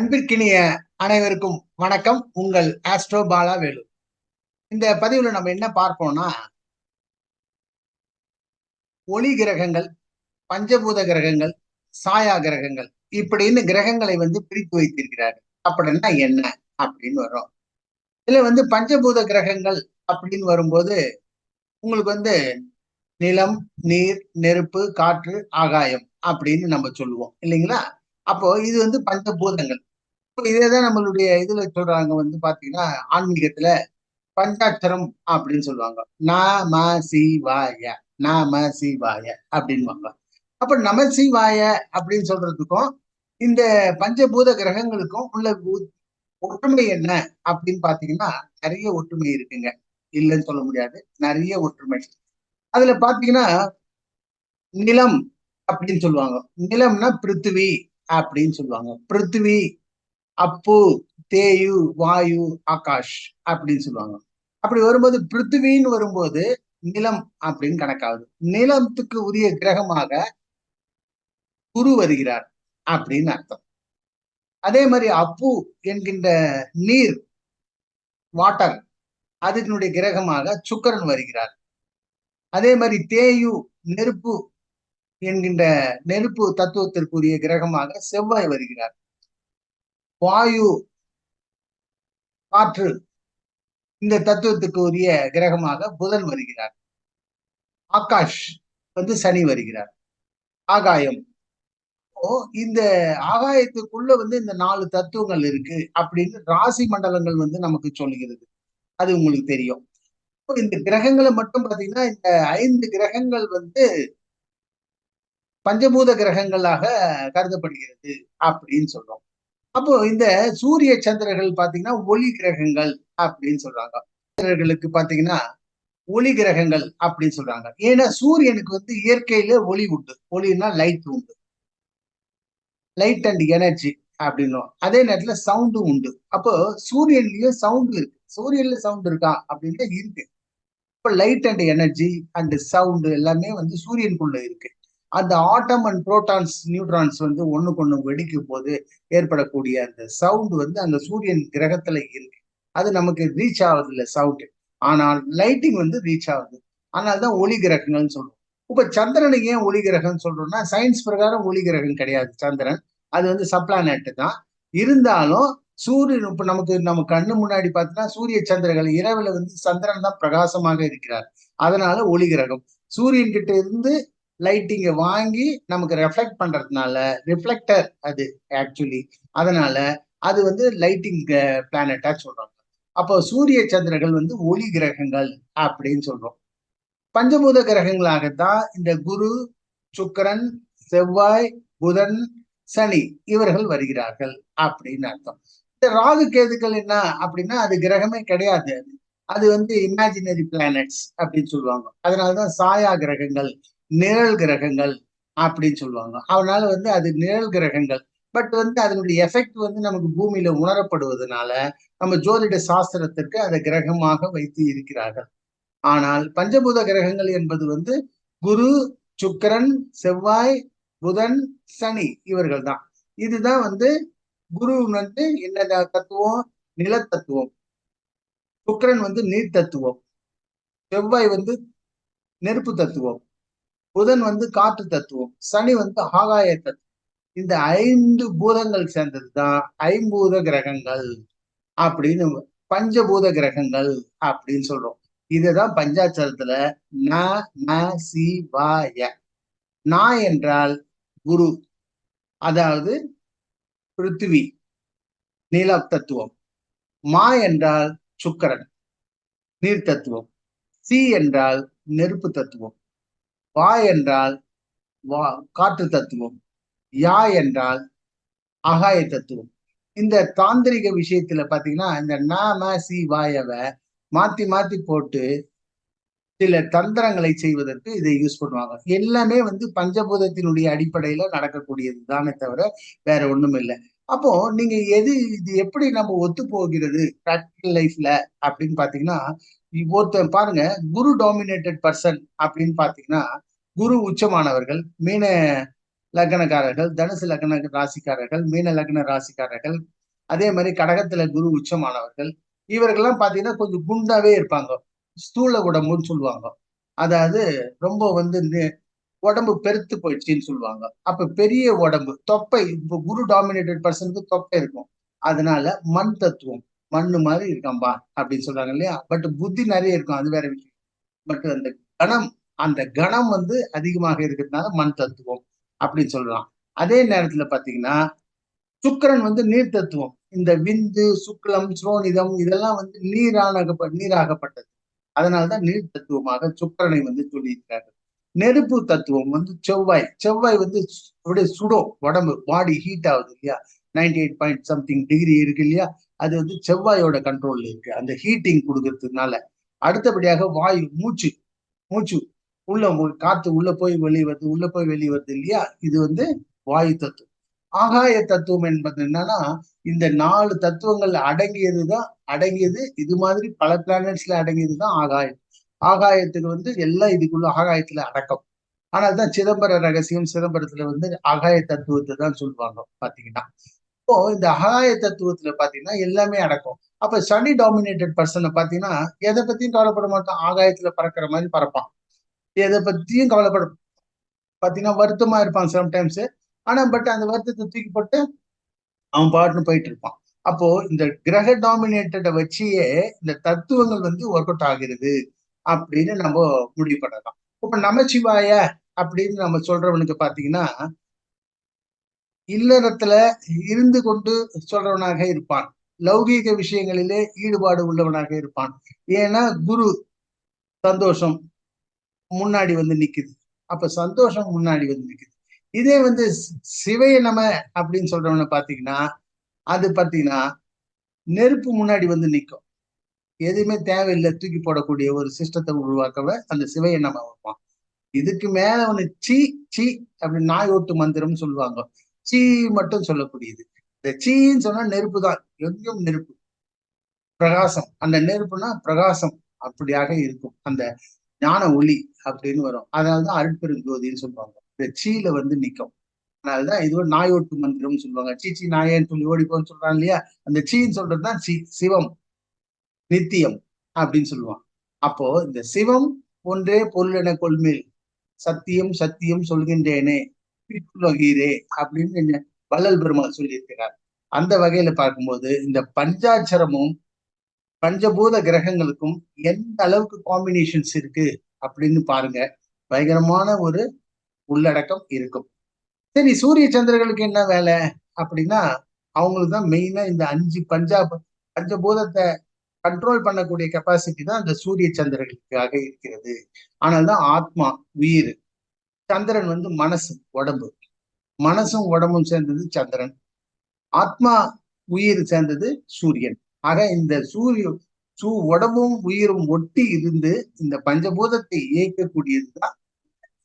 அன்பிற்கினிய அனைவருக்கும் வணக்கம். உங்கள் ஆஸ்ட்ரோ பாலா வேலு. இந்த பதிவுல நம்ம என்ன பார்ப்போம்னா ஒளி கிரகங்கள் பஞ்சபூத கிரகங்கள் சாயா கிரகங்கள் இப்படின்னு கிரகங்களை வந்து பிரித்து வைத்திருக்கிறார் அப்படின்னா என்ன அப்படின்னு வரும் இதுல வந்து பஞ்சபூத கிரகங்கள் அப்படின்னு வரும்போது உங்களுக்கு வந்து நிலம் நீர் நெருப்பு காற்று ஆகாயம் அப்படின்னு நம்ம சொல்லுவோம். இல்லைங்களா? அப்போ இது வந்து பஞ்சபூதங்கள். இதேதான் நம்மளுடைய இதுல சொல்றாங்க வந்து பாத்தீங்கன்னா ஆன்மீகத்துல பஞ்சாட்சரம் அப்படின்னு சொல்லுவாங்க. நாம சிவாய நாம சிவாய அப்படின்வாங்க அப்ப நம சிவாய அப்படின்னு சொல்றதுக்கும் இந்த பஞ்சபூத கிரகங்களுக்கும் உள்ள ஒற்றுமை என்ன அப்படின்னு பாத்தீங்கன்னா நிறைய ஒற்றுமை இருக்குங்க. இல்லைன்னு சொல்ல முடியாது. நிறைய ஒற்றுமை. அதுல பாத்தீங்கன்னா நிலம் அப்படின்னு சொல்லுவாங்க. நிலம்னா பிருத்திவி அப்படின்னு சொல்லுவாங்க. பிருத்திவி அப்பு தேயு வாயு ஆகாஷ் அப்படின்னு சொல்லுவாங்க. அப்படி வரும்போது பிருத்திவின்னு வரும்போது நிலம் அப்படின்னு கணக்காகுது. நிலத்துக்கு உரிய கிரகமாக குரு வருகிறார் அப்படின்னு அர்த்தம். அதே மாதிரி அப்பு என்கின்ற நீர் வாட்டர் அதனுடைய கிரகமாக சுக்கரன் வருகிறார். அதே மாதிரி தேயு நெருப்பு என்கின்ற நெருப்பு தத்துவத்திற்குரிய கிரகமாக செவ்வாய் வருகிறார். வாயு காற்று இந்த தத்துவத்துக்கு உரிய கிரகமாக புதன் வருகிறார். ஆகாஷ் வந்து சனி வருகிறார். ஆகாயம். இந்த ஆகாயத்துக்குள்ள வந்து இந்த நாலு தத்துவங்கள் இருக்கு அப்படின்னு ராசி மண்டலங்கள் வந்து நமக்கு சொல்லுகிறது. அது உங்களுக்கு தெரியும். இந்த கிரகங்களை மட்டும் பாத்தீங்கன்னா இந்த ஐந்து கிரகங்கள் வந்து பஞ்சபூத கிரகங்களாக கருதப்படுகிறது அப்படின்னு சொல்றோம். அப்போ இந்த சூரிய சந்திரர்கள் பாத்தீங்கன்னா ஒளி கிரகங்கள் அப்படின்னு சொல்றாங்க. சந்திரர்களுக்கு பாத்தீங்கன்னா ஒளி கிரகங்கள் அப்படின்னு சொல்றாங்க. ஏன்னா சூரியனுக்கு வந்து இயற்கையில ஒளி உண்டு. ஒளின்னா லைட் உண்டு. லைட் அண்ட் எனர்ஜி அப்படின்னும். அதே நேரத்துல சவுண்டும் உண்டு. அப்போ சூரியன்லயும் சவுண்ட் இருக்கு. சூரியன்ல சவுண்ட் இருக்கா அப்படின்னு இருக்கு. இப்போ light and energy and sound எல்லாமே வந்து சூரியனுக்குள்ள இருக்கு. அந்த ஆட்டம் அண்ட் புரோட்டான்ஸ் நியூட்ரான்ஸ் வந்து ஒண்ணுக்கு ஒண்ணு வெடிக்கும் போது ஏற்படக்கூடிய அந்த சவுண்ட் வந்து அந்த சூரியன் கிரகத்துல இருக்கு. அது நமக்கு ரீச் ஆகுது இல்லை சவுண்ட் ஆனால் லைட்டிங் வந்து ரீச் ஆகுது. அதனால்தான் ஒளி கிரகங்கள்னு சொல்றோம். இப்ப சந்திரனை ஏன் ஒளி கிரகம்னு சொல்றோம்னா சயின்ஸ் பிரகாரம் ஒளி கிரகம் கிடையாது சந்திரன். அது வந்து சப்ளானட்டு தான். இருந்தாலும் சூரியன் இப்ப நமக்கு நம்ம கண்ணு முன்னாடி பார்த்தீங்கன்னா சூரிய சந்திரர்கள் இரவுல வந்து சந்திரன் தான் பிரகாசமாக இருக்கிறார். அதனால ஒளி கிரகம். சூரியன் கிட்ட இருந்து லைட்டிங்கை வாங்கி நமக்கு ரெஃப்ளெக்ட் பண்றதுனால ரிஃப்ளெக்டர் அது ஆக்சுவலி அதனால அது வந்து லைட்டிங் பிளானட்டா சொல்றாங்க. அப்போ சூரிய சந்திரர்கள் வந்து ஒளி கிரகங்கள் அப்படின்னு சொல்றோம். பஞ்சபூத கிரகங்களாகத்தான் இந்த குரு சுக்கரன் செவ்வாய் புதன் சனி இவர்கள் வருகிறார்கள் அப்படின்னு அர்த்தம். இந்த ராகு கேதுக்கள் என்ன அப்படின்னா அது கிரகமே கிடையாது. அது அது வந்து இமேஜினரி பிளானட்ஸ் அப்படின்னு சொல்லுவாங்க. அதனாலதான் சாயா கிரகங்கள் நிழல் கிரகங்கள் அப்படின்னு சொல்லுவாங்க. அதனால வந்து அது நிழல் கிரகங்கள். பட் வந்து அதனுடைய எஃபெக்ட் வந்து நமக்கு பூமியில உணரப்படுவதனால நம்ம ஜோதிட சாஸ்திரத்திற்கு அதை கிரகமாக வைத்து இருக்கிறார்கள். ஆனால் பஞ்சபூத கிரகங்கள் என்பது வந்து குரு சுக்கரன் செவ்வாய் புதன் சனி இவர்கள் தான் இதுதான் வந்து குரு வந்து என்ன தத்துவம்? நில தத்துவம் சுக்கரன் வந்து நீர் தத்துவம் செவ்வாய் வந்து நெருப்பு தத்துவம். புதன் வந்து காற்று தத்துவம் சனி வந்து ஆகாய தத்துவம். இந்த ஐந்து பூதங்கள் சேர்ந்தது தான் ஐம்பூத கிரகங்கள் அப்படின்னு பஞ்சபூத கிரகங்கள் அப்படின்னு சொல்றோம். இதுதான் பஞ்சாட்சரத்துல ந ந சி வாய நா என்றால் குரு அதாவது பிருத்திவி நீல தத்துவம். மா என்றால் சுக்கரன் நீர் தத்துவம். சி என்றால் நெருப்பு தத்துவம். வா என்றால் வா காற்று தத்துவம். யா என்றால் அகாய தத்துவம். இந்த தாந்திரிக விஷயத்துல பாத்தீங்கன்னா இந்த நாம சி வாயவை மாத்தி மாத்தி போட்டு சில தந்திரங்களை செய்வதற்கு இதை யூஸ் பண்ணுவாங்க. எல்லாமே வந்து பஞ்சபூதத்தினுடைய அடிப்படையில நடக்கக்கூடியது தானே தவிர வேற ஒண்ணும் இல்லை. அப்போ நீங்க எது இது எப்படி நம்ம ஒத்து போகிறது பிராக்டிக்கல் லைஃப்ல அப்படின்னு பாத்தீங்கன்னா ஒருத்தன் பாருங்க குரு டாமினேட்டட் பர்சன் அப்படின்னு பாத்தீங்கன்னா குரு உச்சமானவர்கள் மீன லக்னக்காரர்கள் தனுசு லக்ன ராசிக்காரர்கள் மீன லக்ன ராசிக்காரர்கள் அதே மாதிரி கடகத்துல குரு உச்சமானவர்கள் இவர்கள்லாம் பாத்தீங்கன்னா கொஞ்சம் குண்டாவே இருப்பாங்க. ஸ்தூல உடம்புன்னு சொல்லுவாங்க. அதாவது ரொம்ப வந்து உடம்பு பெருத்து போயிடுச்சுன்னு சொல்லுவாங்க. அப்ப பெரிய உடம்பு தொப்பை இப்போ குரு டாமினேட்டட் பர்சனுக்கு தொப்பை இருக்கும். அதனால மண் தத்துவம். மண்ணு மாதிரி இருக்கான்பா அப்படின்னு சொல்றாங்க இல்லையா? பட் புத்தி நிறைய இருக்கும் அது வேற விஷயம். பட் அந்த கணம் அந்த கணம் வந்து அதிகமாக இருக்கிறதுனால மண் தத்துவம் அப்படின்னு சொல்றான். அதே நேரத்துல பாத்தீங்கன்னா சுக்கரன் வந்து நீர் தத்துவம். இந்த விந்து சுக்லம் சுரோனிதம் இதெல்லாம் வந்து நீரான நீராகப்பட்டது. அதனால்தான் நீர் தத்துவமாக சுக்கரனை வந்து சொல்லியிருக்கிறார்கள். நெருப்பு தத்துவம் வந்து செவ்வாய். செவ்வாய் வந்து அப்படியே சுடும் உடம்பு பாடி ஹீட் ஆகுது இல்லையா? Ninety eight point something degree இருக்கு இல்லையா? அது வந்து செவ்வாயோட கண்ட்ரோல்ல இருக்கு. அந்த ஹீட்டிங் கொடுக்கறதுனால. அடுத்தபடியாக வாயு மூச்சு மூச்சு. உள்ள காத்து உள்ள போய் வெளியே வருது உள்ள போய் வெளியே வருது இல்லையா? இது வந்து வாயு தத்துவம். ஆகாய தத்துவம் என்பது என்னன்னா இந்த நாலு தத்துவங்கள் அடங்கியதுதான் அடங்கியது இது மாதிரி பல பிளானட்ஸ்ல அடங்கியதுதான் ஆகாயம். ஆகாயத்துக்கு வந்து எல்லாம் இதுக்குள்ள ஆகாயத்துல அடக்கம். ஆனால் தான் சிதம்பர ரகசியம் சிதம்பரத்துல வந்து ஆகாய தத்துவத்தை தான் சொல்லுவாங்க பாத்தீங்கன்னா. இப்போ இந்த ஆகாய தத்துவத்துல பாத்தீங்கன்னா எல்லாமே அடக்கும். அப்ப சனி டாமினேட்டட் பர்சனை பாத்தீங்கன்னா எதை பத்தியும் கவலைப்பட மாட்டான். ஆகாயத்துல பறக்கிற மாதிரி பறப்பான். எதை பத்தியும் கவலைப்பட பாத்தீங்கன்னா வருத்தமா இருப்பான் சம்டைம்ஸ் ஆனா பட் அந்த வருத்தத்தை தூக்கி போட்டு அவன் பாட்டுன்னு போயிட்டு இருப்பான். அப்போ இந்த கிரக டாமினேட்டடை வச்சியே இந்த தத்துவங்கள் வந்து ஒர்க் அவுட் ஆகிறது அப்படின்னு நம்ம முடிவு பண்ணலாம். இப்ப நமச்சிவாய அப்படின்னு நம்ம சொல்றவனுக்கு பாத்தீங்கன்னா இல்லறத்துல இருந்து கொண்டு சொல்றவனாக இருப்பான். லௌகீக விஷயங்களிலே ஈடுபாடு உள்ளவனாக இருப்பான். ஏன்னா குரு சந்தோஷம் முன்னாடி வந்து நிக்குது. அப்ப சந்தோஷம் முன்னாடி வந்து நிக்குது. இதே வந்து சிவைய நம அப்படின்னு சொல்றவன பாத்தீங்கன்னா அது பாத்தீங்கன்னா நெருப்பு முன்னாடி வந்து நிற்கும் எதுவுமே தேவையில்லை தூக்கி போடக்கூடிய ஒரு சிஸ்டத்தை உருவாக்கவ அந்த சிவைய நம்ம வைப்பான். இதுக்கு மேல ஒண்ணு சி சி அப்படி நாய் ஓட்டு மந்திரம்னு சொல்லுவாங்க. சீ மட்டும் சொல்லக்கூடியது. இந்த சீன்னு சொன்னா நெருப்பு தான் எங்கும் நெருப்பு. பிரகாசம். அந்த நெருப்புனா பிரகாசம் அப்படியாக இருக்கும். அந்த ஞான ஒளி அப்படின்னு வரும். அதனாலதான் அருட்பெருஞ்சோதின்னு சொல்லுவாங்க. இந்த சீல வந்து நிற்கும் அதனாலதான் இது ஒரு நாயோட்டு மந்திரம்னு சொல்லுவாங்க. சீச்சி நாயன்னு சொல்லி ஓடிப்போன்னு சொல்றாங்க இல்லையா? அந்த சீன்னு சொல்றதுதான் சி சிவம் நித்தியம் அப்படின்னு சொல்லுவான் அப்போ இந்த சிவம் ஒன்றே பொருள் என கொள்மேல். சத்தியம் சத்தியம் சொல்கின்றேனே. பிட்டுலகீரே அப்படின்னு வள்ளல் பெருமாள் சொல்லியிருக்கிறார். அந்த வகையில பார்க்கும்போது இந்த பஞ்சாட்சரமும் பஞ்சபூத கிரகங்களுக்கும் எந்த அளவுக்கு காம்பினேஷன்ஸ் இருக்கு அப்படின்னு பாருங்க. பயங்கரமான ஒரு உள்ளடக்கம் இருக்கும். சரி சூரிய சந்திரர்களுக்கு என்ன வேலை அப்படின்னா அவங்களுக்கு தான் மெயினா இந்த அஞ்சு பஞ்சாப் பஞ்சபூதத்தை கண்ட்ரோல் பண்ணக்கூடிய கெப்பாசிட்டி தான் அந்த சூரிய சந்திரர்களுக்காக இருக்கிறது. ஆனால் தான் ஆத்மா உயிர். சந்திரன் வந்து மனசு உடம்பு. மனசும் உடம்பும் சேர்ந்தது சந்திரன். ஆத்மா உயிர் சேர்ந்தது சூரியன். ஆக இந்த சூரிய சூ உடம்பும் உயிரும் ஒட்டி இருந்து இந்த பஞ்சபூதத்தை இயக்கக்கூடியதுதான்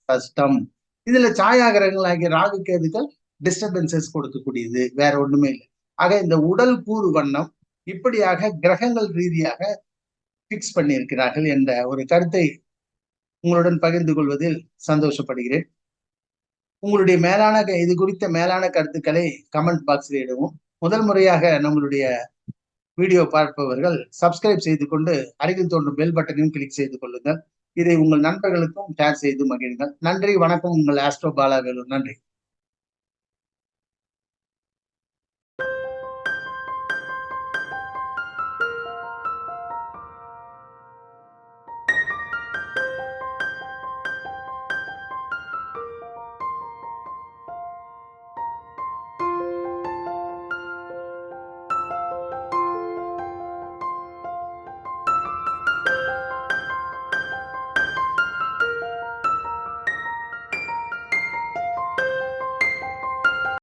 கஷ்டம். இதுல சாயாகிரகங்கள் ஆகிய ராகு கேதுகள் டிஸ்டர்பன்சஸ் கொடுக்கக்கூடியது. வேற ஒண்ணுமே இல்லை. ஆக இந்த உடல் கூறு வண்ணம் இப்படியாக கிரகங்கள் ரீதியாக பிக்ஸ் பண்ணியிருக்கிறார்கள் என்ற ஒரு கருத்தை உங்களுடன் பகிர்ந்து கொள்வதில் சந்தோஷப்படுகிறேன். உங்களுடைய மேலான இது குறித்த மேலான கருத்துக்களை கமெண்ட் பாக்ஸில் இடவும். முதல் முறையாக நம்மளுடைய வீடியோ பார்ப்பவர்கள் சப்ஸ்கிரைப் செய்து கொண்டு அருகில் தோன்றும் பெல் பட்டனையும் கிளிக் செய்து கொள்ளுங்கள். இதை உங்கள் நண்பர்களுக்கும் ஷேர் செய்து மகிழுங்கள். நன்றி வணக்கம். உங்கள் ஆஸ்ட்ரோ பாலா நன்றி.